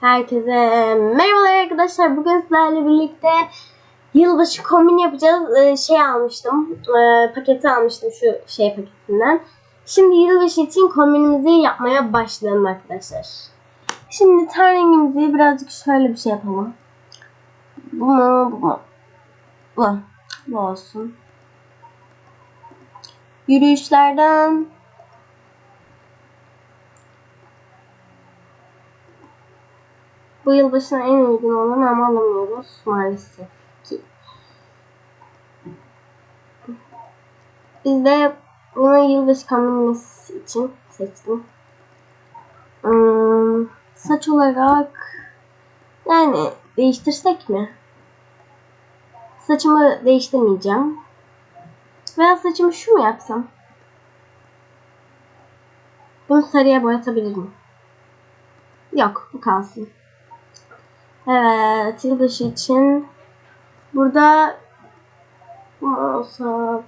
Herkese merhabalar arkadaşlar. Bugün sizlerle birlikte yılbaşı kombin yapacağız. Ee, şey almıştım. e, paketi almıştım şu şey paketinden. Şimdi yılbaşı için kombinimizi yapmaya başlayalım arkadaşlar. Şimdi ten rengimizi birazcık şöyle bir şey yapalım. Bu mu? Bu mu? Bu. Bu olsun. Yürüyüşlerden Bu yılbaşına en uygun olan ama alamıyoruz maalesef ki. Biz de bunu yılbaşı kombinimiz için seçtim. Hmm, saç olarak yani değiştirsek mi? Saçımı değiştirmeyeceğim. Veya saçımı şu mu yapsam? Bunu sarıya boyatabilirim. Yok bu kalsın. Evet, yılbaşı için burada bu olsa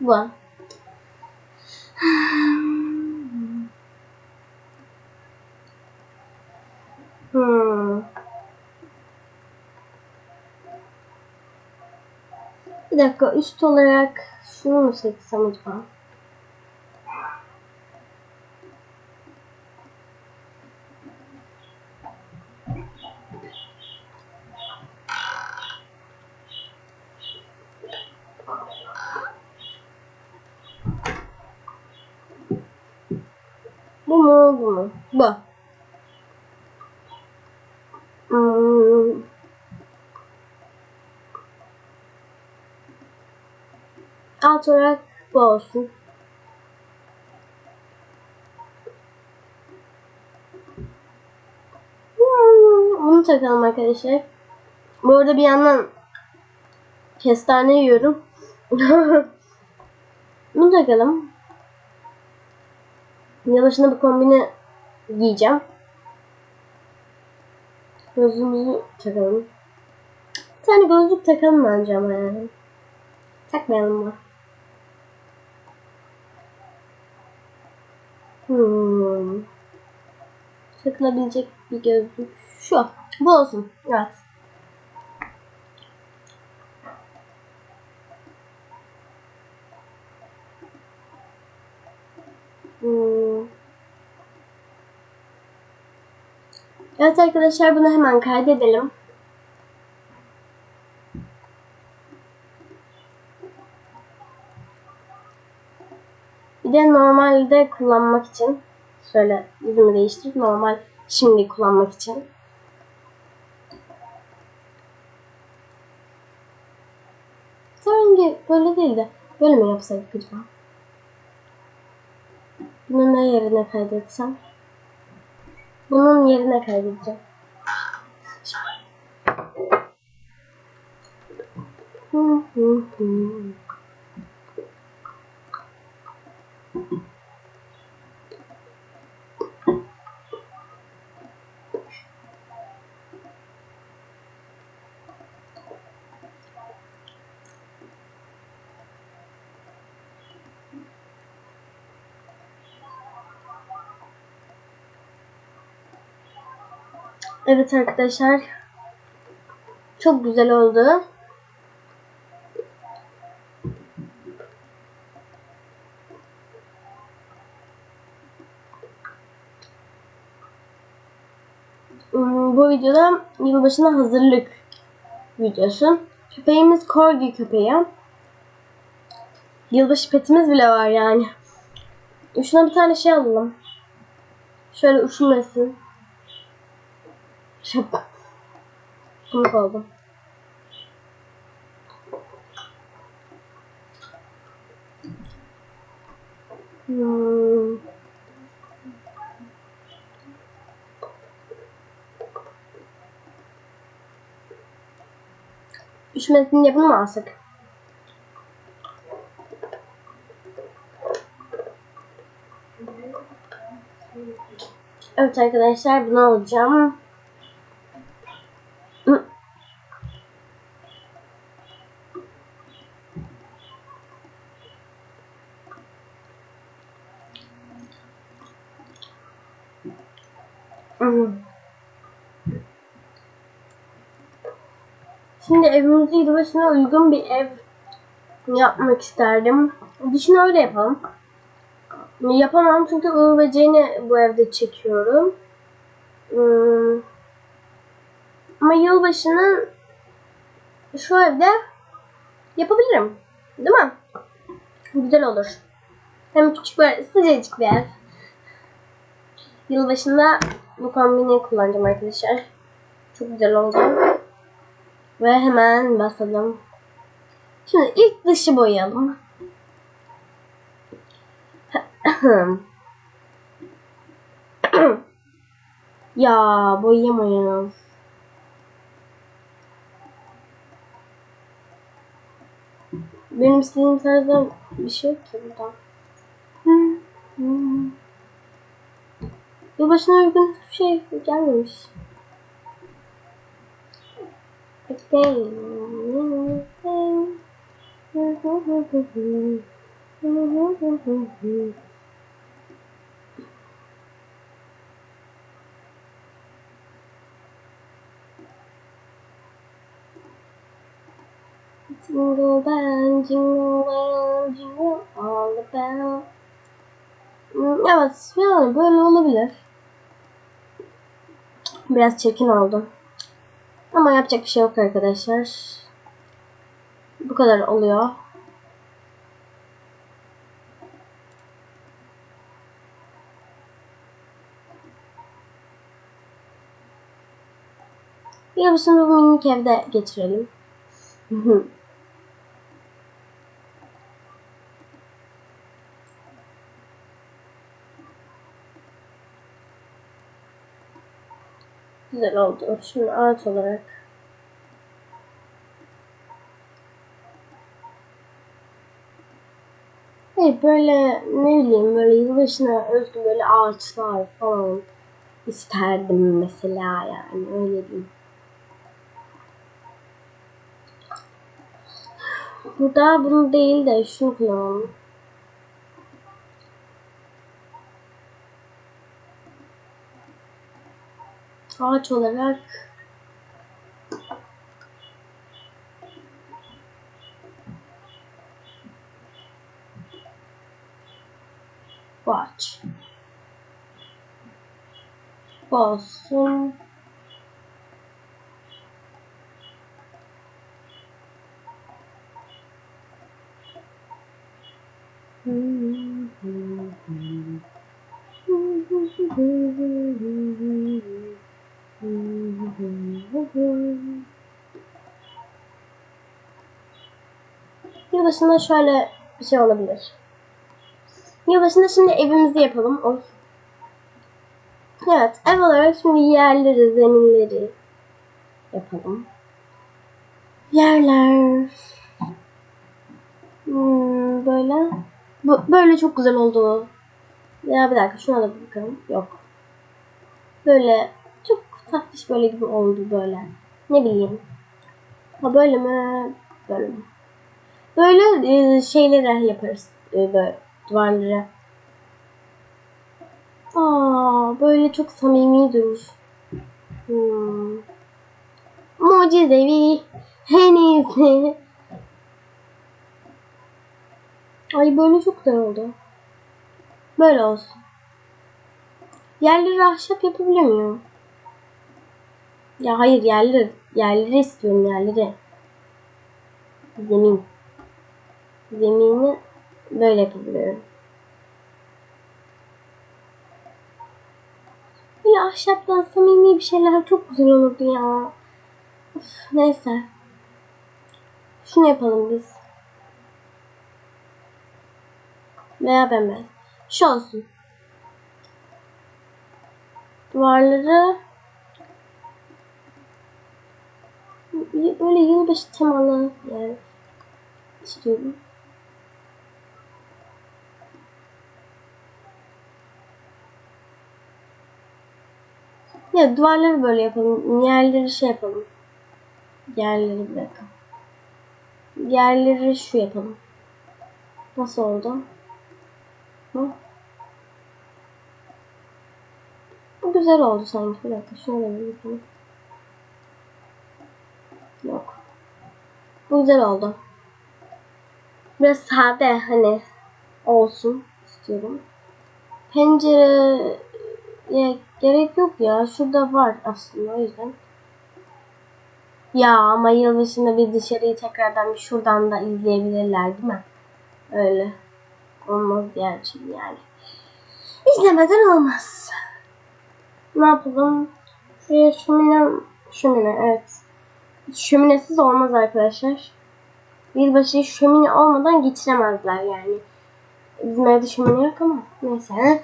bu. Hmm. Bir dakika üst olarak şunu mu seçsem acaba? Bu mu bu. Hmm. Alt olarak bu olsun. Hmm, Bunu takalım arkadaşlar. Bu arada bir yandan kestane yiyorum. Bunu takalım. Yılbaşında bu kombini giyeceğim. Gözlüğümüzü takalım. Bir tane gözlük takalım bence ama yani. Takmayalım mı? Hmm. Takılabilecek bir gözlük. Şu. Bu olsun. Evet. Hmm. Evet arkadaşlar bunu hemen kaydedelim. Bir de normalde kullanmak için şöyle yüzümü değiştirip normal şimdi kullanmak için. Rengi böyle değil de böyle mi yapsaydık acaba? Bunu ne yerine kaydetsem? Bunun yerine kaydedeceğim. Hı hı hı. Evet arkadaşlar. Çok güzel oldu. Hmm, Bu videoda yılbaşına hazırlık videosu. Köpeğimiz Corgi köpeği. Yılbaşı petimiz bile var yani. Şuna bir tane şey alalım. Şöyle üşümesin. Şapka. Komik oldum. Hmm. Üşümesin diye bunu mu alsak? Evet arkadaşlar bunu alacağım. Hı. Şimdi evimizde yılbaşına uygun bir ev yapmak isterdim. Düşün öyle yapalım. Yapamam çünkü Uğur ve Ceyn'i bu evde çekiyorum. Hmm. Ama yılbaşını şu evde yapabilirim. Değil mi? Güzel olur. Hem küçük böyle sıcacık bir ev. Yılbaşında bu kombini kullanacağım arkadaşlar. Çok güzel oldu. Ve hemen basalım. Şimdi ilk dışı boyayalım. ya boyayamayız. Benim istediğim tarzda bir şey yok ki burada. Yılbaşına uygun hiçbir şey gelmemiş. Jingle bell, jingle bell, jingle all the bell. Evet, yani böyle olabilir. Biraz çirkin oldu. Ama yapacak bir şey yok arkadaşlar. Bu kadar oluyor. Yarısını bu minik evde geçirelim. Güzel oldu. Şimdi ağaç olarak Hayır böyle ne bileyim böyle yılbaşına özgü böyle ağaçlar falan isterdim mesela yani öyle diyeyim. Burada bunu değil de şunu kullanalım. Ağaç olarak Watch. Olsun. Yılbaşında şöyle bir şey olabilir. Yılbaşında şimdi evimizi yapalım. Oy. Evet, ev olarak şimdi yerleri, zeminleri yapalım. Yerler. Hmm, böyle. Bu, böyle çok güzel oldu. Ya bir dakika şuna da bakalım. Yok. Böyle çok tatlış böyle gibi oldu böyle. Ne bileyim. Ha böyle mi? Böyle mi? Böyle e, şeyleri yaparız. E, böyle duvarlara. Aa, böyle çok samimi durur. Hmm. Mucizevi. En iyisi. Ay böyle çok güzel oldu. Böyle olsun. Yerleri ahşap yapabiliyor muyum? Ya hayır yerleri. Yerleri istiyorum yerleri. Zemin. Zemini böyle yapabiliyorum. Böyle ahşaptan samimi bir şeyler çok güzel olurdu ya. Of, neyse. Şunu yapalım biz. Veya bembeyaz. Şu olsun. Duvarları böyle yılbaşı temalı yani istiyorum. Ya duvarları böyle yapalım. Yerleri şey yapalım. Yerleri bir dakika. Yerleri şu yapalım. Nasıl oldu? Hı? Bu güzel oldu sanki. Bir dakika şuna da bir bakalım. Yok. Bu güzel oldu. Biraz sade hani olsun istiyorum. Pencereye gerek yok ya. Şurada var aslında o yüzden. Ya ama yılbaşında bir dışarıyı tekrardan bir şuradan da izleyebilirler değil mi? Öyle. Olmaz diğer şey yani. İzlemeden olmaz. Ne yapalım? Şuraya şömine, şömine evet. Şöminesiz olmaz arkadaşlar. Yılbaşı şömine olmadan geçiremezler yani. Bizim evde şömine yok ama neyse.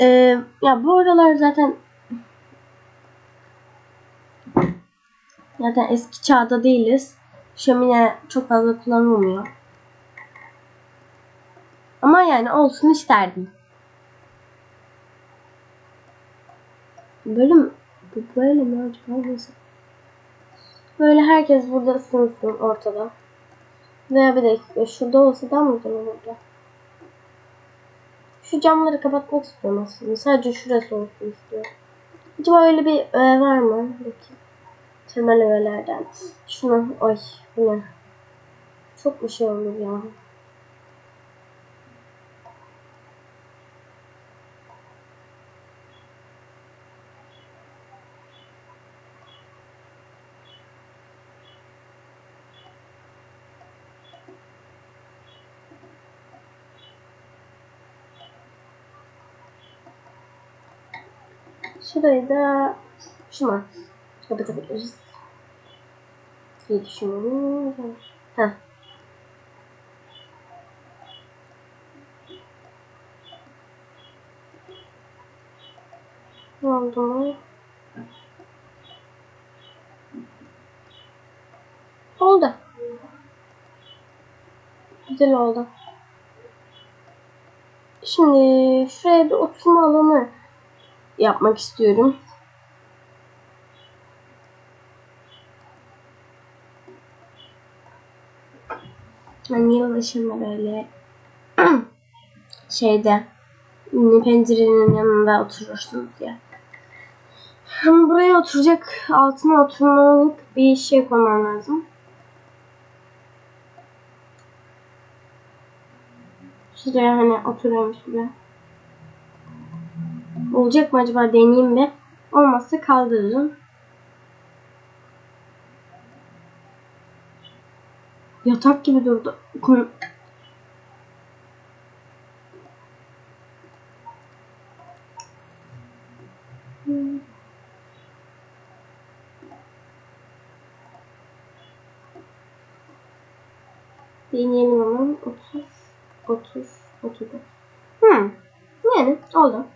Ee, ya bu aralar zaten zaten eski çağda değiliz. Şömine çok fazla kullanılmıyor. Ama yani olsun isterdim. Böyle mi? Bu Böyle mi acaba? Nasıl? Böyle herkes burada ısınsın ortada. Veya bir dakika şurada olsa daha mı güzel olurdu? Şu camları kapatmak istiyorum aslında. Sadece şurası olsun istiyorum. Acaba öyle bir öğe var mı? Bakayım. Temel öğelerden. Şunu, ay bu? Çok bir şey olur ya. Şurayı da şuna kapatabiliriz. diye düşünüyorum. Heh. Ne oldu mu? Oldu. Güzel oldu. Şimdi şuraya bir oturma alanı yapmak istiyorum. Hani yılbaşında böyle şeyde pencerenin yanında oturursunuz ya. Ama buraya oturacak altına oturmalık bir şey koymam lazım. Şuraya hani oturuyorum şuraya. Olacak mı acaba deneyeyim bir. Olmazsa kaldırırım. Yatak gibi durdu. Kon-. Deneyelim hemen. 30, 30, 30. Hmm. Yani oldu.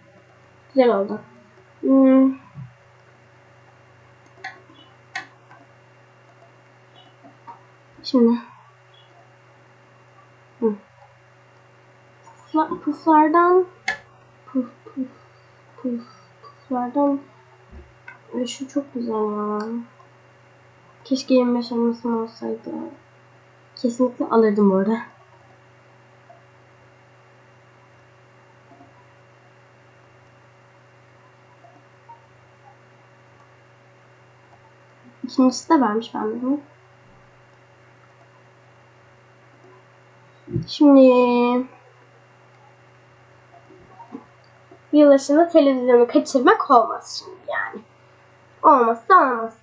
Güzel oldu. Hmm. Şimdi. Hı. Pufla- Puflardan puf puf puf puflardan Ay, şu çok güzel ya. Keşke 25 olmasın olsaydı. Kesinlikle alırdım bu arada. İkincisi de varmış bende bu. Şimdi yılbaşında televizyonu kaçırmak olmaz şimdi yani. Olmazsa olmaz.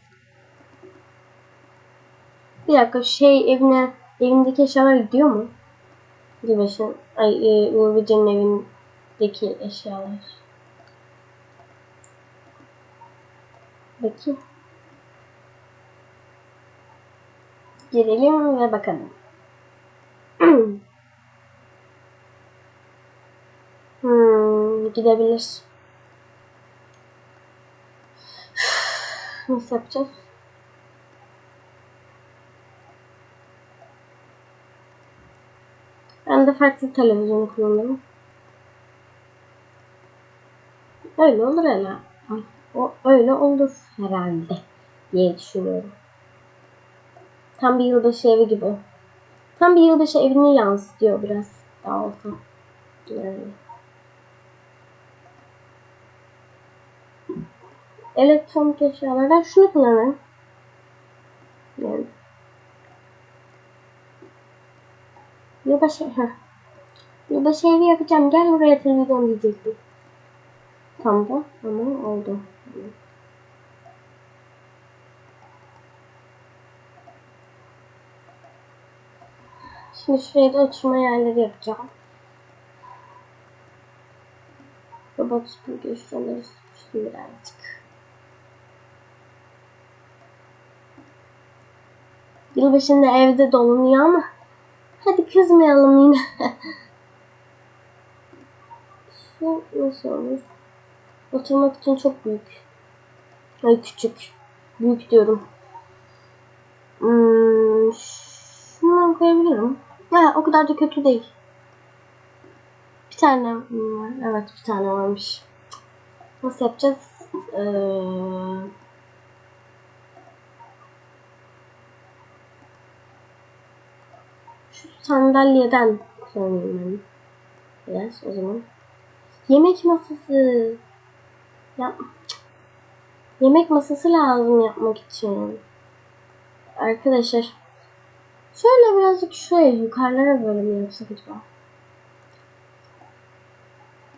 Bir dakika şey evine evindeki eşyalar gidiyor mu? Yılbaşı ay e, Uğur evindeki eşyalar. Bakayım. Girelim ve bakalım. hmm, gidebilir. Nasıl yapacağız? Ben de farklı televizyon kullanırım. Öyle olur herhalde. O öyle olur herhalde diye düşünüyorum. Tam bir yılbaşı evi gibi. Tam bir yılbaşı evini yansıtıyor biraz daha olsa. Yani. elektronik eşyalardan şunu kullanırım. Yani. Yılbaşı, heh. Yılbaşı evi yapacağım. Gel buraya televizyon diyecektim. Tam da ama oldu. Şimdi şuraya da oturma yerleri yapacağım. Robot süpürge şuraları süpürsün birazcık. Yılbaşında evde dolunuyor ama hadi kızmayalım yine. Şu nasıl olur? Oturmak için çok büyük. Ay küçük. Büyük diyorum. Hmm, şundan koyabilirim. Ya o kadar da kötü değil. Bir tane var. Evet bir tane varmış. Nasıl yapacağız? Ee, şu sandalyeden kullanayım ben. Biraz o zaman. Yemek masası. Yap. Yemek masası lazım yapmak için. Arkadaşlar. Şöyle birazcık şöyle yukarılara böyle mi yapsak acaba?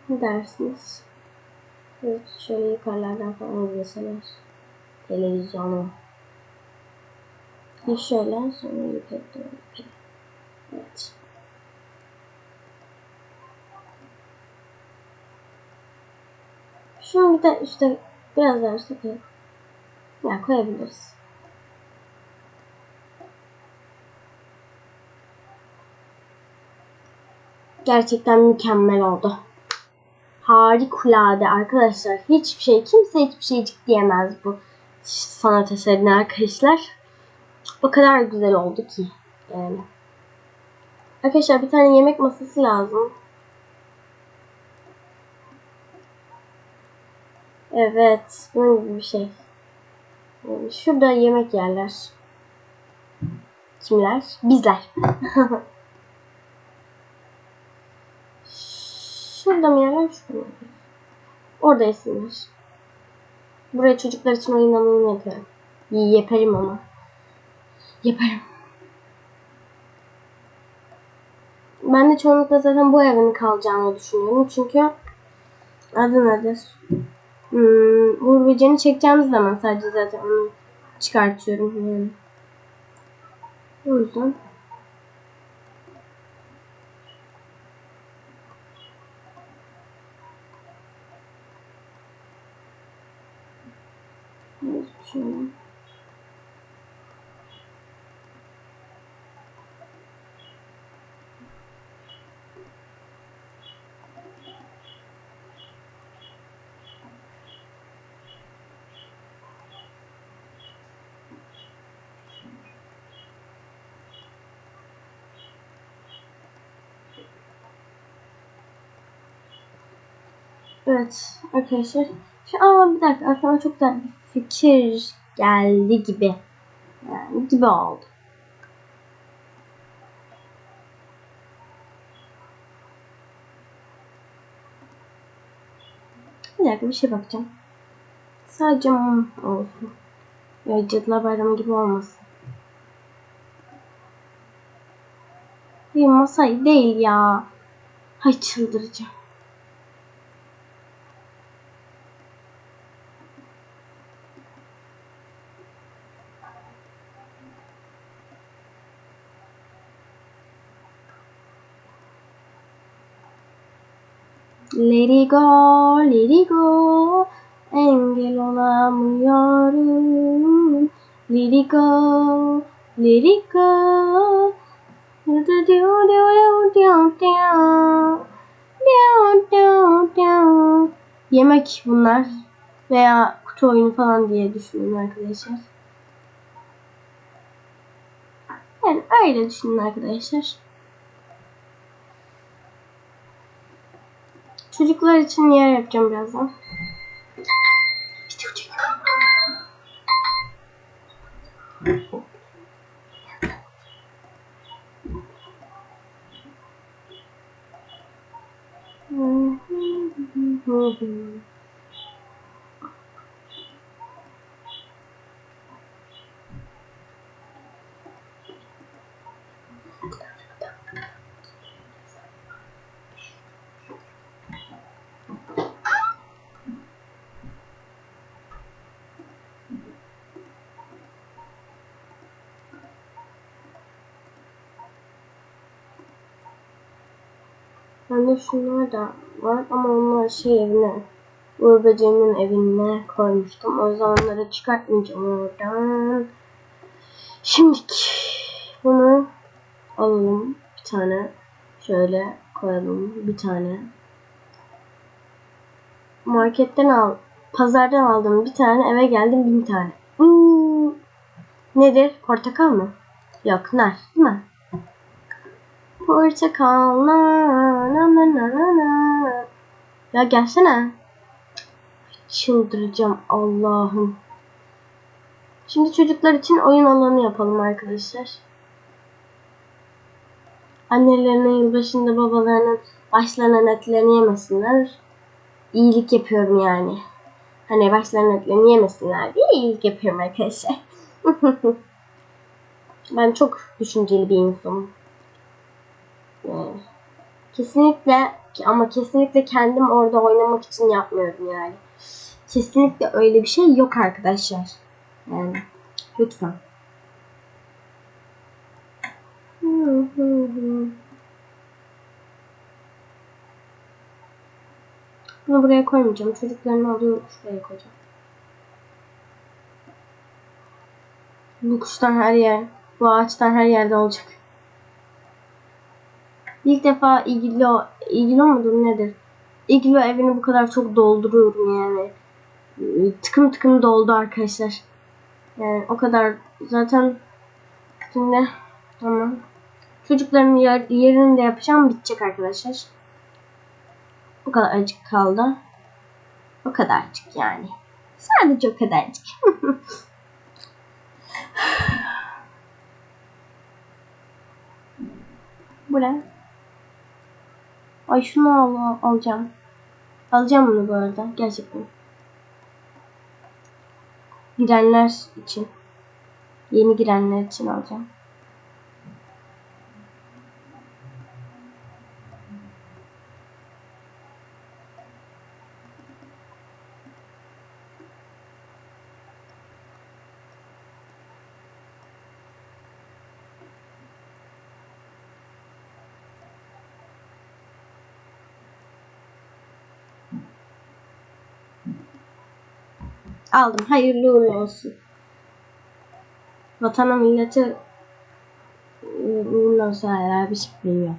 Ne dersiniz? Evet, şöyle yukarılardan falan izleseler. Televizyonu. Bir şöyle sonra yukarı doğru. Evet. Şunu bir de üstte biraz daha üstte koyalım. Ya koyabiliriz. Gerçekten mükemmel oldu. Harikulade arkadaşlar. Hiçbir şey, kimse hiçbir şeycik diyemez bu sanat eserine arkadaşlar. O kadar güzel oldu ki. Yani. Arkadaşlar bir tane yemek masası lazım. Evet. Bunun gibi bir şey. Şurada yemek yerler. Kimler? Bizler. Şurada mı yerler? Şurada mı? Orada yesinler. Buraya çocuklar için oyun alanı yapıyorum. Yaparım ama. Yaparım. Ben de çoğunlukla zaten bu evin kalacağını düşünüyorum. Çünkü adı nedir? Hmm, Uğur Böceğini çekeceğimiz zaman sadece zaten onu çıkartıyorum. Yani. O yüzden. Evet, şöyle. Evet arkadaşlar. Şu aa bir dakika aklıma çok da fikir geldi gibi. Yani gibi oldu. Bir dakika bir şey bakacağım. Sadece mum olsun. Ya Cadılar Bayramı gibi olmasın. Bir masa değil ya. Hay çıldıracağım. Let it go, let it go. Engel olamıyorum. Let it go, let it go. Do do do do do do. Do do do. Yemek bunlar veya kutu oyunu falan diye düşünün arkadaşlar. Yani öyle düşünün arkadaşlar. Çocuklar için yer yapacağım birazdan. Video çekiyorum. Bende şunlar da var ama onlar şey evine Uğur Böceği'nin evine koymuştum. O yüzden onları çıkartmayacağım oradan. Şimdi bunu alalım bir tane. Şöyle koyalım bir tane. Marketten al, pazardan aldım bir tane, eve geldim bin tane. Hmm. Nedir? Portakal mı? Yok, nar, değil mi? Portakal, na na na na na. Ya gelsene. Çıldıracağım Allah'ım. Şimdi çocuklar için oyun alanı yapalım arkadaşlar. Annelerinin yılbaşında babalarının başlarına etlerini yemesinler. İyilik yapıyorum yani. Hani başlarına etlerini yemesinler diye iyilik yapıyorum arkadaşlar. ben çok düşünceli bir insanım. Yani kesinlikle ama kesinlikle kendim orada oynamak için yapmıyorum yani. Kesinlikle öyle bir şey yok arkadaşlar. Yani lütfen. Bunu buraya koymayacağım. Çocuklarını alıyorum şuraya koyacağım. Bu kuştan her yer, bu ağaçtan her yerde olacak. İlk defa ilgili ilgili mudur nedir? İlgili evini bu kadar çok dolduruyorum yani. Tıkım tıkım doldu arkadaşlar. Yani o kadar zaten şimdi tamam. Çocukların yer, yerini de yapacağım bitecek arkadaşlar. O kadar acık kaldı. O kadarcık yani. Sadece o kadarcık. Bu ne? Ay şunu al alacağım. Alacağım bunu bu arada. Gerçekten. Girenler için. Yeni girenler için alacağım. Aldım. Hayırlı uğurlu olsun. Vatana millete uğurlu olsun herhalde bir şey bilmiyorum.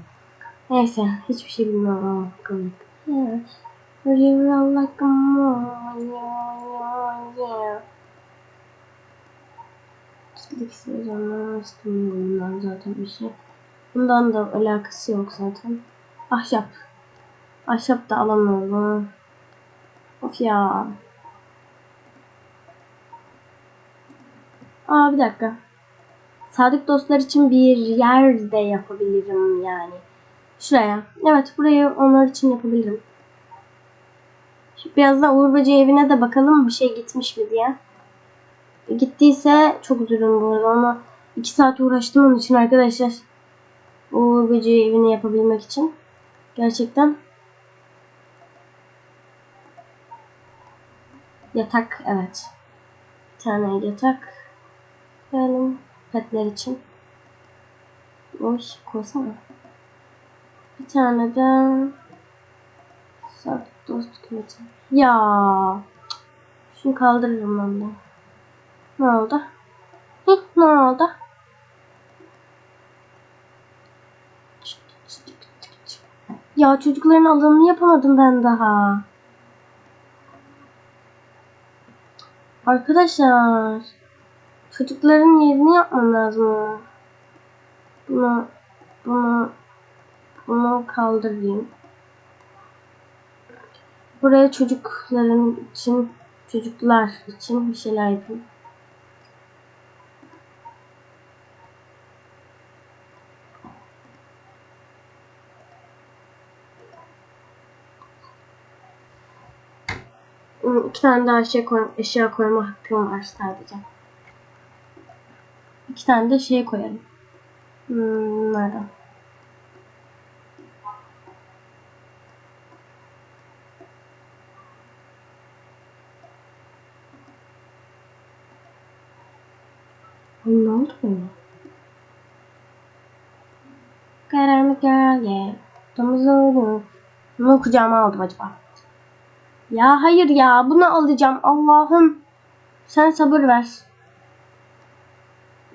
Neyse hiçbir şey bilmiyorum ama bakalım. Çizdik zamanlar bundan zaten bir şey. Bundan da alakası yok zaten. Ahşap. Ahşap da alamıyorum. Of ya. Aa bir dakika. Sadık dostlar için bir yer de yapabilirim yani. Şuraya. Evet burayı onlar için yapabilirim. Şimdi biraz da Uğur Böceği evine de bakalım bir şey gitmiş mi diye. Gittiyse çok üzülürüm bu arada ama 2 saat uğraştım onun için arkadaşlar. Uğur Böceği evini yapabilmek için. Gerçekten. Yatak evet. Bir tane yatak. Koyalım petler için. Boş koysana. Bir tane de sadık dost kümeti. Ya şunu kaldırırım ben de. Ne oldu? Hı, ne oldu? Ya çocukların alanını yapamadım ben daha. Arkadaşlar. Çocukların yerini yapmam lazım. Bunu, bunu, bunu kaldırayım. Buraya çocukların için, çocuklar için bir şeyler yapayım. İki tane daha eşya, koy, eşya koyma hakkım var sadece. İki tane de şey koyalım. Hmm, bunlardan. Ne oldu böyle? Karanlık gölge. Oldu. Bunu kucağıma aldım acaba. Ya hayır ya bunu alacağım Allah'ım. Sen sabır ver.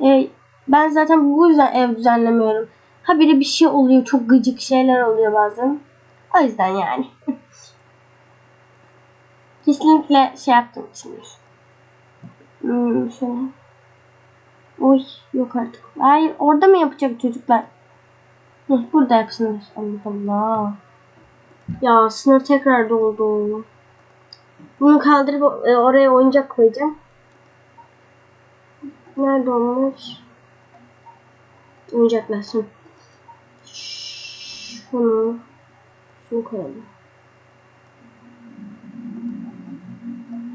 E, ben zaten bu yüzden ev düzenlemiyorum. Ha biri bir şey oluyor çok gıcık şeyler oluyor bazen. O yüzden yani. Kesinlikle şey yaptım şimdi. Hmm, şöyle. Oy yok artık. Hayır orada mı yapacak çocuklar? Hı, burada yapsınlar. Allah Allah. Ya sınır tekrar doldu. Bunu kaldırıp e, oraya oyuncak koyacağım. Nerede onlar? Oyuncaklar şunu. Şunu. Şunu koyalım.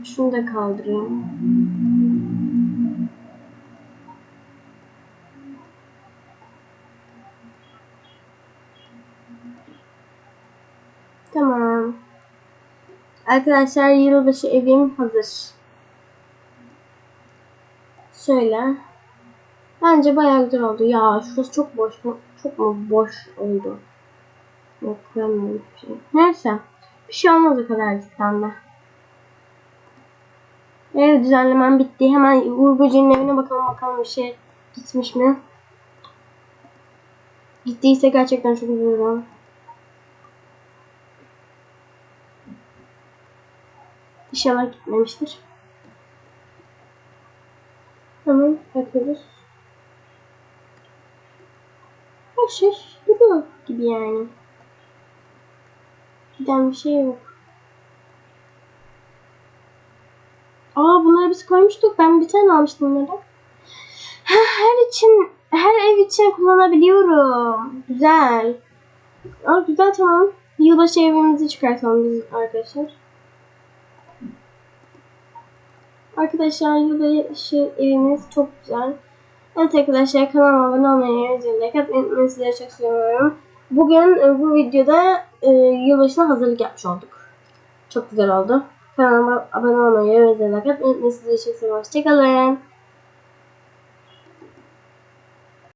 Şunu da kaldırayım. Tamam. Arkadaşlar yılbaşı evim hazır. Şöyle. Bence bayağı güzel oldu. Ya şurası çok boş mu? Çok mu boş oldu? Yok koyamıyorum bir şey. Neyse. Bir şey olmaz o kadarcıktan da. Ev düzenlemem bitti. Hemen Uğur Böceği'nin evine bakalım bakalım bir şey gitmiş mi? Gittiyse gerçekten çok üzülürüm. İnşallah gitmemiştir. Hemen bakıyoruz. Her şey duruyor gibi yani. Giden bir şey yok. Aa bunları biz koymuştuk. Ben bir tane almıştım bunları. Her için, her ev için kullanabiliyorum. Güzel. Aa güzel tamam. Yılbaşı evimizi çıkartalım biz arkadaşlar. Arkadaşlar yılbaşı evimiz çok güzel. Evet arkadaşlar kanalıma abone olmayı, like atmayı unutmayın. Sizleri çok seviyorum. Bugün e, bu videoda e, yılbaşına hazırlık yapmış olduk. Çok güzel oldu. Kanalıma abone olmayı ve like atmayı unutmayın. Sizleri çok seviyorum. Hoşçakalın.